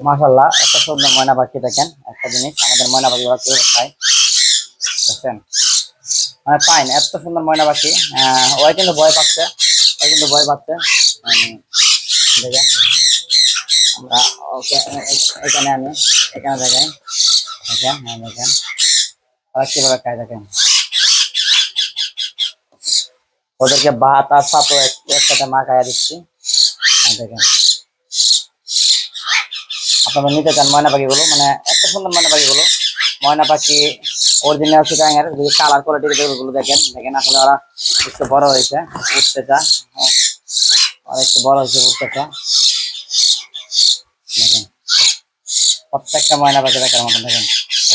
মাশাল্লাহ এত সুন্দর ময়না পাখি দেখেন একটা জিনিস আমাদের ময়না পাখি ওরা কেউ খায়? দেখছেন মানে পাইন এত সুন্দর ময়না পাখি ওই কিন্তু ভয় পাচ্ছে ওই কিন্তু ভয় পাচ্ছে। দেখেন। আমরা ওকে এখানে আমি এখানে দেখেন দেখেন হ্যাঁ দেখেন। ওরা কীভাবে খায় দেখেন। ওদেরকে ভাত আর সাথে একসাথে মা খাইয়া দিচ্ছি। হ্যাঁ, দেখেন। আপনারা নিতে চান ময়না পাখিগুলো মানে এত সুন্দর ময়না পাখিগুলো। ময়না পাখি অরিজিনাল চিটাঙ্গের যদি কালার কোয়ালিটির দেখেন দেখেন আসলে ওরা একটু বড় হয়েছে, উঠতে চা ওরা একটু বড় হয়েছে, উঠতে চা দেখেন, প্রত্যেকটা ময়না পাখি দেখার মতন, দেখেন।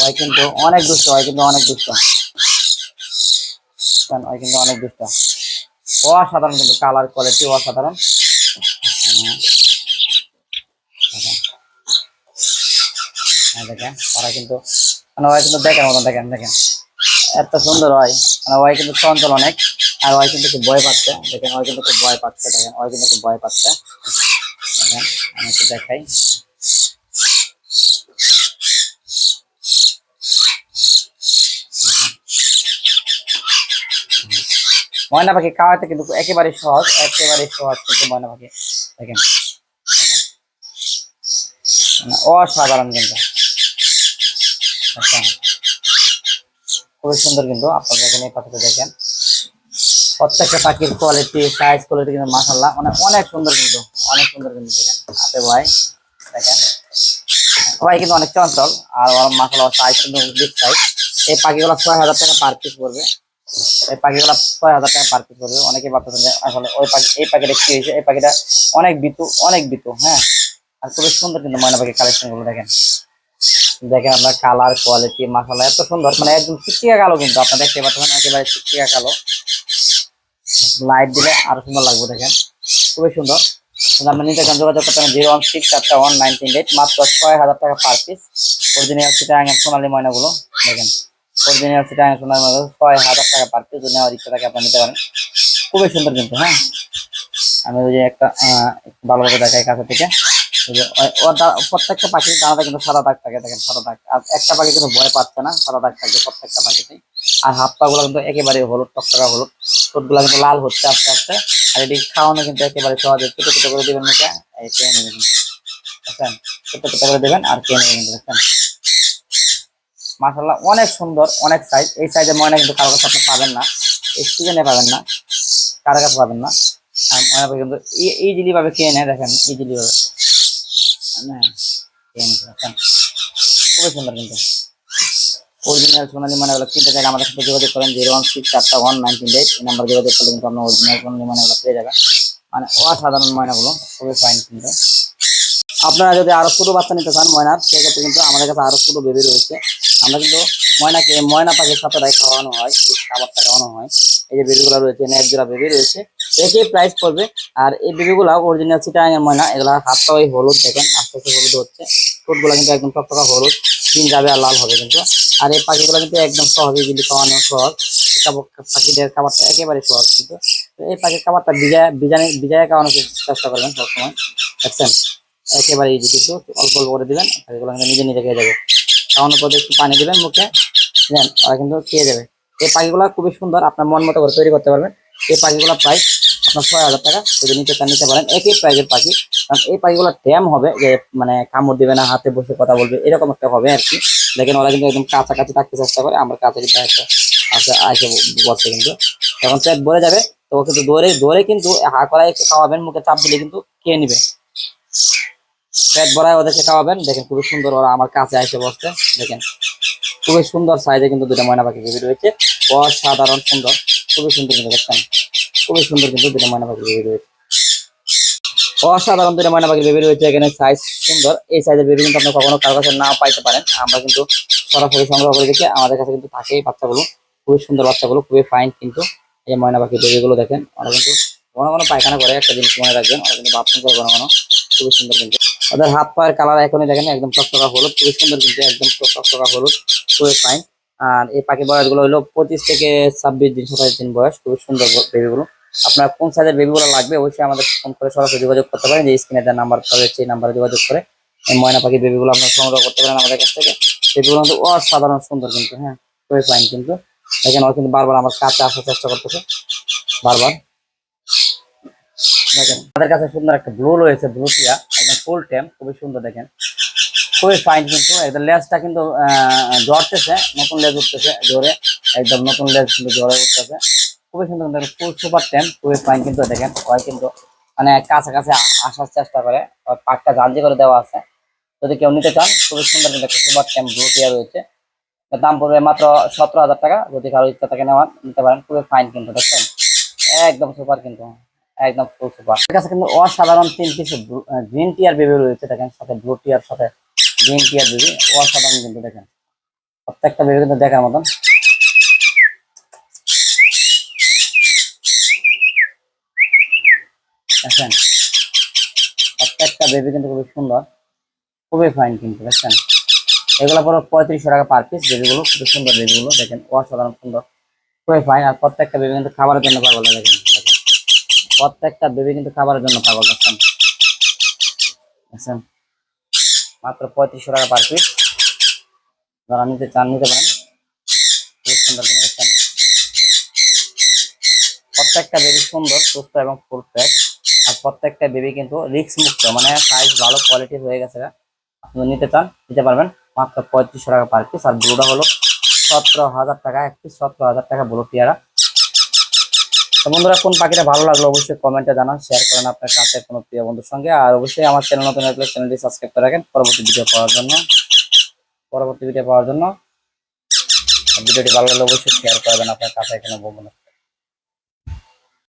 ওই কিন্তু অনেক দুষ্ট, ওই কিন্তু অনেক দুষ্ট? ওই কিন্তু অনেক দুষ্ট। অসাধারণ কিন্তু কালার কোয়ালিটি অসাধারণ হ্যাঁ। দেখেন হ্যাঁ দেখেন, ওরা কিন্তু মানে ওই কিন্তু দেখেন মতন দেখেন দেখেন। এত সুন্দর হয় মানে ওই কিন্তু চঞ্চল অনেক, আর ওই কিন্তু খুব ভয় পাচ্ছে। দেখেন ওই কিন্তু খুব ভয় পাচ্ছে, দেখেন ওই কিন্তু খুব ভয় পাচ্ছে। দেখেন, আমি একটু দেখাই। ময়না পাখি খাওয়াতে কিন্তু একেবারে সহজ একেবারে সহজ কিন্তু ময়না পাখি। দেখেন। মানে অসাধারণ কিন্তু। খুবই সুন্দর কিন্তু আপনারা এখানে এই পাখিটা দেখেন। প্রত্যেকটা পাখির কোয়ালিটি সাইজ কোয়ালিটি কিন্তু মাসাল্লাহ মানে অনেক সুন্দর কিন্তু, অনেক সুন্দর কিন্তু দেখেন। হাতে ভাই, দেখেন। সবাই কিন্তু অনেক চঞ্চল, আর মাসাল্লাহ সাইজ কিন্তু বিগ সাইজ এই পাখিগুলো ছয় হাজার টাকা পার পিস পড়বে। এই পাখিগুলো ছয় হাজার টাকা পার পিস পড়বে। অনেকে ভাবতেছেন যে আসলে ওই পাখি, এই পাখিটা কি হয়েছে? এই পাখিটা অনেক বিতু অনেক বিতু হ্যাঁ। আর খুবই সুন্দর কিন্তু ময়না পাখির কালেকশনগুলো দেখেন। দেখেন আপনার কালার কোয়ালিটি মাসালা এত সুন্দর। মানে একদম চিকচিকা কালো কিন্তু, আপনার দেখতে পাচ্ছেন, একেবারে চিকচিকা কালো। লাইট দিলে আরও সুন্দর লাগবে, দেখেন। খুবই সুন্দর। কিন্তু আপনি নিতে চান, যোগাযোগ করতে জিরো ওয়ান সিক্স চারটা ওয়ান নাইনটিন এইট মাত্র ছয় হাজার টাকা পার পিস অরিজিনাল চিটাং সোনালি ময়নাগুলো, দেখেন। অরিজিনাল চিটাং সোনালি ময়নাগুলো, ছয় হাজার টাকা পার পিস যদি নেওয়ার ইচ্ছা থাকে আপনি নিতে পারেন। খুবই সুন্দর কিন্তু হ্যাঁ? আমি ওই যে একটা ভালোভাবে দেখাই কাছে থেকে। প্রত্যেকটা পাখির ডানাতে কিন্তু সাদা দাগ থাকে, দেখেন সাদা দাগ। আর একটা পাখি কিন্তু ভয় পাচ্ছে না, সাদা দাগ থাকে প্রত্যেকটা পাখিতে। আর হাত পা গুলো কিন্তু একেবারে হলুদ, টকটকা হলুদ। ঠোঁটগুলো কিন্তু লাল হচ্ছে আস্তে আস্তে। আর এটি খাওয়ানো কিন্তু একেবারে সহজে ছোট ছোট করে দিবেন মুখে। এই খেয়ে নেবেন বুঝছেন ছোট ছোট করে দেবেন আর খেয়ে নেবেন কিন্তু বুঝছেন মাসাল্লাহ অনেক সুন্দর, অনেক সাইজ এই সাইজের ময়না কিন্তু কারও কাছে আপনি পাবেন না। এই সিজনে পাবেন না। কারও কাছে পাবেন না। আর ময়না পাখি কিন্তু ইজিলি ভাবে খেয়ে নেয়, দেখেন ইজিলি ভাবে হ্যাঁ খেয়ে নিতে দেখেন খুবই সুন্দর কিন্তু অরিজিনাল সোনালি মানেগুলো কিনতে চাইলে আমাদের সাথে যোগাযোগ করেন জিরো ওয়ান সিক্স চারটা ওয়ান নাইনটিন এইট এই নাম্বার যোগাযোগ করলে কিন্তু আপনার অরিজিনাল সোনালি মানেগুলো পেয়ে যাবেন মানে অসাধারণ ময়নাগুলো খুবই ফাইন কিন্তু আপনারা যদি আরও ছোট বাচ্চা নিতে চান ময়নার সেক্ষেত্রে কিন্তু আমাদের কাছে আরও ছোট বেবি রয়েছে। আমরা কিন্তু ময়নাকে ময়না পাখির সাথে খাওয়ানো হয় খাবারটা খাওয়ানো হয়। এই যে বেবিগুলো রয়েছে এক জোড়া বেবি রয়েছে। একই প্রাইস পড়বে। আর এই বেবিগুলো অরিজিনাল চিটাং এর ময়না, এগুলা হাতটা ওই হলুদ, দেখেন, আস্তে আস্তে হলুদ হচ্ছে। ঠোঁটগুলো কিন্তু একদম টকটকা হলুদ, দিন যাবে আর লাল হবে কিন্তু। আর এই পাখিগুলো কিন্তু একদম সহজে কিন্তু খাওয়ানো সহজ। পাখিদের খাবারটা একেবারে সহজ কিন্তু। এই পাখির খাবারটা বিজয় বিজানে বিজয় খাওয়ানোর চেষ্টা করবেন সবসময়। দেখছেন? একেবারে ইজি কিন্তু। অল্প অল্প করে দিবেন, পাখিগুলো কিন্তু নিজে নিজে খেয়ে যাবে। খাওয়ানোর পর একটু পানি দিবেন মুখে। দেন, ওরা কিন্তু খেয়ে যাবে এই পাখিগুলো খুবই সুন্দর, আপনার মন মতো করে তৈরি করতে পারবেন। এই পাখিগুলো প্রাইস আপনার ছয় হাজার টাকা, যদি নিতে চান নিতে পারেন। একই প্রাইজের পাখি, কারণ এই পাখিগুলো ট্যাম হবে যে মানে কামড় দিবে না, হাতে বসে কথা বলবে, এরকম একটা হবে আর কি। দেখেন, ওরা কিন্তু একদম কাছাকাছি থাকতে চেষ্টা করে, আমরা কাছাকাছি একটা আসে আসে বসে কিন্তু। যখন পেট ভরে যাবে, তো কিন্তু দৌড়ে দৌড়ে কিন্তু হা করায় একটু খাওয়াবেন, মুখে চাপ দিলে কিন্তু খেয়ে নিবে। পেট ভরায় ওদেরকে খাওয়াবেন, দেখেন খুবই সুন্দর ওরা আমার কাছে এসে বসছে, দেখেন। খুবই সুন্দর সাইজে কিন্তু দুটো ময়না পাখি বেবি রয়েছে। অসাধারণ সুন্দর, খুবই সুন্দর কিন্তু দেখছেন। খুবই সুন্দর কিন্তু দুটো ময়না পাখি বেবি রয়েছে। অসাধারণ দুটো ময়না পাখি বেবি রয়েছে, এখানে সাইজ সুন্দর। এই সাইজের বেবি কিন্তু আপনি কখনো কারও কাছে না পাইতে পারেন। আমরা কিন্তু সরাসরি সংগ্রহ করে দেখি আমাদের কাছে কিন্তু থাকেই বাচ্চাগুলো। খুবই সুন্দর বাচ্চাগুলো, খুবই ফাইন কিন্তু এই ময়না পাখি বেবিগুলো দেখেন। ওরা কিন্তু ঘন ঘন পায়খানা করে, একটা জিনিস মনে রাখবেন, ওরা কিন্তু বাথরুম করে ঘন ঘন। খুবই সুন্দর কিন্তু। ওদের হাত পায়ের কালার এখনই দেখেন একদম টকটকা হলুদ, খুবই সুন্দর কিন্তু একদম টকটকা হলুদ, খুবই ফাইন আর এই পাখি বয়সগুলো হলো পঁচিশ থেকে ছাব্বিশ দিন, সাতাশ দিন বয়স, খুবই সুন্দর বেবিগুলো আপনার কোন সাইজের বেবিগুলো লাগবে অবশ্যই আমাদের ফোন করে সরাসরি যোগাযোগ করতে পারেন, যে স্ক্রিনে দেওয়ার নাম্বার পাবে সেই নাম্বারে যোগাযোগ করে এই ময়না পাখি বেবিগুলো আপনার সংগ্রহ করতে পারেন আমাদের কাছ থেকে। বেবিগুলো কিন্তু অসাধারণ সুন্দর কিন্তু হ্যাঁ খুবই ফাইন কিন্তু। দেখেন ও কিন্তু বারবার আমার কাছে আসার চেষ্টা করতেছে, বারবার। দেখেন, আমাদের কাছে সুন্দর একটা ব্লু রয়েছে ব্লু টিয়া। ফুল টেম খুবই সুন্দর দেখেন। খুবই ফাইন কিন্তু, একদম লেজটা কিন্তু জ্বরতেছে নতুন লেজ উঠতেছে জোরে, একদম নতুন লেজ কিন্তু জ্বরে উঠতেছে। খুবই সুন্দর কিন্তু ফুল সুপার টেম খুবই ফাইন কিন্তু দেখেন ওই কিন্তু মানে কাছাকাছি আসার চেষ্টা করে পাকটা জাঞ্জি করে দেওয়া আছে। যদি কেউ নিতে চান, খুবই সুন্দর কিন্তু একটা সুপার টেম ব্লু টিয়া রয়েছে। দাম পড়বে মাত্র সতেরো হাজার টাকা, যদি কারও ইচ্ছা থাকে নেওয়ার, নিতে পারেন, খুবই ফাইন কিন্তু, দেখছেন? একদম সুপার কিন্তু। একদম ফুল সুপার এর কাছে কিন্তু অসাধারণ তিন পিস গ্রিন টিয়ার বেবি রয়েছে, দেখেন, সাথে ব্লু টিয়ার সাথে গ্রিন টিয়ার বেবি অসাধারণ কিন্তু দেখেন। প্রত্যেকটা বেবি কিন্তু দেখার মতন। দেখেন, প্রত্যেকটা বেবি কিন্তু খুবই সুন্দর, খুবই ফাইন কিন্তু দেখছেন এগুলো পুরো পঁয়ত্রিশশো টাকা পার পিস বেবিগুলো খুবই সুন্দর বেবিগুলো দেখেন, অসাধারণ সুন্দর, খুবই ফাইন আর প্রত্যেকটা বেবি কিন্তু খাবারের জন্য পাগল দেখেন। প্রত্যেকটা বেবি কিন্তু খাবারের জন্য পাগল দেখছেন দেখছেন মাত্র পঁয়ত্রিশশো টাকা পার পিস যারা নিতে চান, নিতে পারেন। খুব সুন্দর দেখছেন প্রত্যেকটা বেবি সুন্দর, সুস্থ এবং ফুল ফ্রেশ আর প্রত্যেকটা বেবি কিন্তু রিক্স মুক্ত মানে সাইজ ভালো কোয়ালিটি হয়ে গেছে আপনি নিতে চান, নিতে পারবেন। মাত্র পঁয়ত্রিশশো টাকা পার পিস আর ব্লুটা হলো সতেরো হাজার টাকা এক পিস সতেরো হাজার টাকা ব্লু টিয়ারা তো বন্ধুরা, কোন পাখিটা ভালো লাগল অবশ্যই কমেন্টে জানান শেয়ার করেন আপনার কাছে কোনো প্রিয় বন্ধুর সঙ্গে। আর অবশ্যই আমার চ্যানেল নতুন হলে চ্যানেলটি সাবস্ক্রাইব করে রাখেন। পরবর্তী ভিডিও পাওয়ার জন্য, পরবর্তী ভিডিও পাওয়ার জন্য ভিডিওটি ভালো লাগলে অবশ্যই শেয়ার করবেন আপনার কাছে এখানে বন্ধু।